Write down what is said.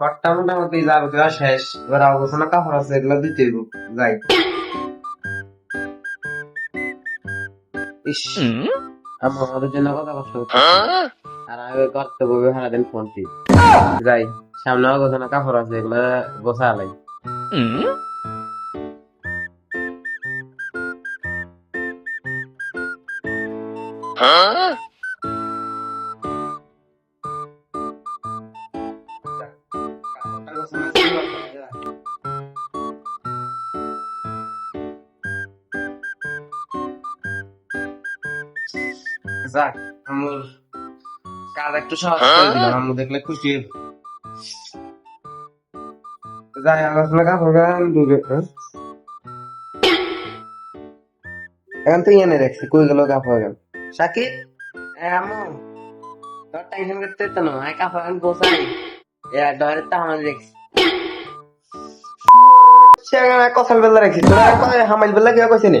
কট্টা মোটামুটি শেষ এবার অবস্থানা কাপড় আছে এগুলো দিতে যাই। ইস। আমার জন্য কথা কষ্ট আর আমি করতে বলবে সারাদিন ফোনটি যাই সামনে অগোছানা কাপড় আছে এগুলো গোছা লাই। যাক আমার কাজ একটু সহজ করে দিলাম আম্মু দেখলে খুশি। যাই আলোচনা কাপড় গান দুবে হ্যাঁ? এখন তো এনে রাখছি কই গেল কাপড় গান সাকিব? আম্মু তোর টেনশন করতে তো না আই কাপড় গান এ ডরে তো আমার দেখছি। কসাল বেলা রাখছি তোরা হামাইল বেলা কেউ কইছে নে